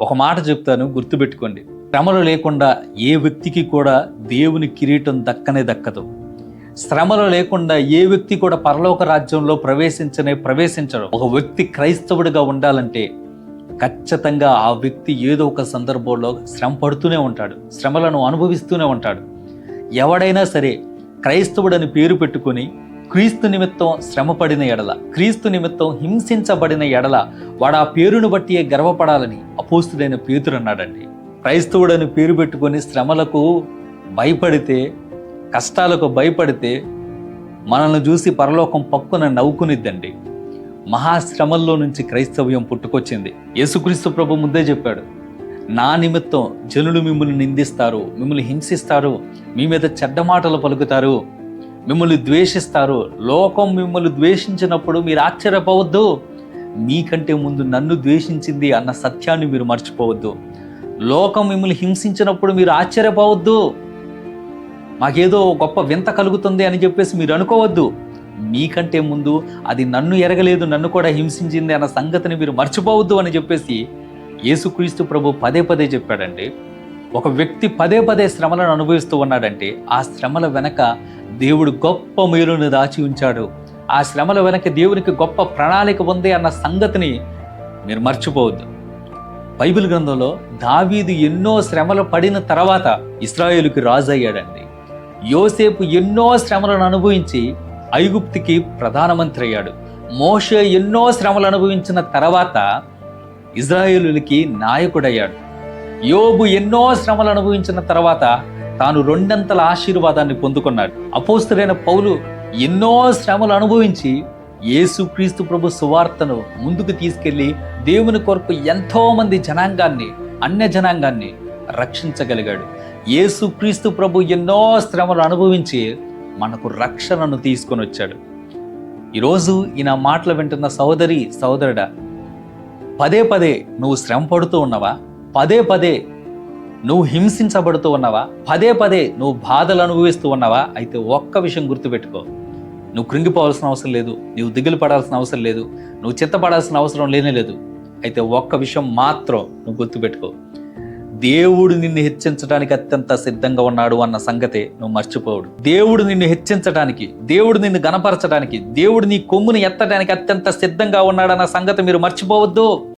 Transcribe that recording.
ఒక మాట చెప్తాను గుర్తుపెట్టుకోండి. శ్రమలు లేకుండా ఏ వ్యక్తికి కూడా దేవుని కిరీటం దక్కనే దక్కదు. శ్రమలు లేకుండా ఏ వ్యక్తి కూడా పరలోక రాజ్యంలో ప్రవేశించనే ప్రవేశించడం ఒక వ్యక్తి క్రైస్తవుడిగా ఉండాలంటే ఖచ్చితంగా ఆ వ్యక్తి ఏదో ఒక సందర్భంలో శ్రమ పడుతూనే ఉంటాడు శ్రమలను అనుభవిస్తూనే ఉంటాడు. ఎవడైనా సరే క్రైస్తవుడని పేరు పెట్టుకొని క్రీస్తు నిమిత్తం శ్రమపడిన ఎడల క్రీస్తు నిమిత్తం హింసించబడిన ఎడల వాడు ఆ పేరును బట్టియే గర్వపడాలని అపోస్తుడైన పేతురు అన్నాడండి. క్రైస్తవుడని పేరు పెట్టుకొని శ్రమలకు భయపడితే కష్టాలకు భయపడితే మనల్ని చూసి పరలోకం పక్కున నవ్వుకునిద్దండి. మహాశ్రమల్లో నుంచి క్రైస్తవ్యం పుట్టుకొచ్చింది. యేసుక్రీస్తు ప్రభు ముందే చెప్పాడు నా నిమిత్తం జనులు మిమ్మల్ని నిందిస్తారు మిమ్మల్ని హింసిస్తారు మీ మీద చెడ్డ మాటలు పలుకుతారు మిమ్మల్ని ద్వేషిస్తారు. లోకం మిమ్మల్ని ద్వేషించినప్పుడు మీరు ఆశ్చర్యపోవద్దు. మీకంటే ముందు నన్ను ద్వేషించింది అన్న సత్యాన్ని మీరు మర్చిపోవద్దు. లోకం మిమ్మల్ని హింసించినప్పుడు మీరు ఆశ్చర్యపోవద్దు. మాకేదో గొప్ప వింత కలుగుతుంది అని చెప్పేసి మీరు అనుకోవద్దు. మీకంటే ముందు అది నన్ను ఎరగలేదు నన్ను కూడా హింసించింది అన్న సంగతిని మీరు మర్చిపోవద్దు అని చెప్పేసి యేసుక్రీస్తు ప్రభు పదే పదే చెప్పాడండి. ఒక వ్యక్తి పదే పదే శ్రమలను అనుభవిస్తూ ఉన్నాడంటే ఆ శ్రమల వెనక దేవుడు గొప్ప మేలును దాచి ఉంచాడు. ఆ శ్రమల వెనక దేవునికి గొప్ప ప్రణాళిక ఉంది అన్న సంగతిని మీరు మర్చిపోవద్దు. బైబిల్ గ్రంథంలో దావీదు ఎన్నో శ్రమలు పడిన తర్వాత ఇస్రాయేలుకి రాజు అయ్యాడండి యోసేపు ఎన్నో శ్రమలను అనుభవించి ఐగుప్తికి ప్రధానమంత్రి అయ్యాడు. మోషే ఎన్నో శ్రమలు అనుభవించిన తర్వాత ఇజ్రాయేలులకి నాయకుడయ్యాడు. యోబు ఎన్నో శ్రమలు అనుభవించిన తర్వాత తాను రెండంతల ఆశీర్వాదాన్ని పొందుకున్నాడు. అపోస్తుడైన పౌలు ఎన్నో శ్రమలు అనుభవించి యేసుక్రీస్తు ప్రభు సువార్తను ముందుకు తీసుకెళ్ళి దేవుని కొరకు ఎంతో మంది జనాంగాన్ని అన్య జనాంగాన్ని రక్షించగలిగాడు. యేసుక్రీస్తు ప్రభు ఎన్నో శ్రమలు అనుభవించి మనకు రక్షణను తీసుకొని వచ్చాడు. ఈరోజు ఈయన మాటలు వింటున్న సహోదరి సహోదరుడా పదే పదే నువ్వు శ్రమ పడుతూ ఉన్నావా? పదే పదే నువ్వు హింసించబడుతూ ఉన్నావా? పదే పదే నువ్వు బాధలు అనుభవిస్తూ ఉన్నావా? అయితే ఒక్క విషయం గుర్తుపెట్టుకో. నువ్వు కృంగిపోవాల్సిన అవసరం లేదు. నువ్వు దిగులు పడాల్సిన అవసరం లేదు. నువ్వు చిత్తపడాల్సిన అవసరం లేనే లేదు. అయితే ఒక్క విషయం మాత్రం నువ్వు గుర్తుపెట్టుకో. దేవుడు నిన్ను హెచ్చించడానికి అత్యంత సిద్ధంగా ఉన్నాడు అన్న సంగతే నువ్వు మర్చిపోవుడు. దేవుడు నిన్ను హెచ్చించడానికి దేవుడు నిన్ను గనపరచడానికి దేవుడు నీ కొమ్ముని ఎత్తడానికి అత్యంత సిద్ధంగా ఉన్నాడన్న సంగతి మీరు మర్చిపోవద్దు.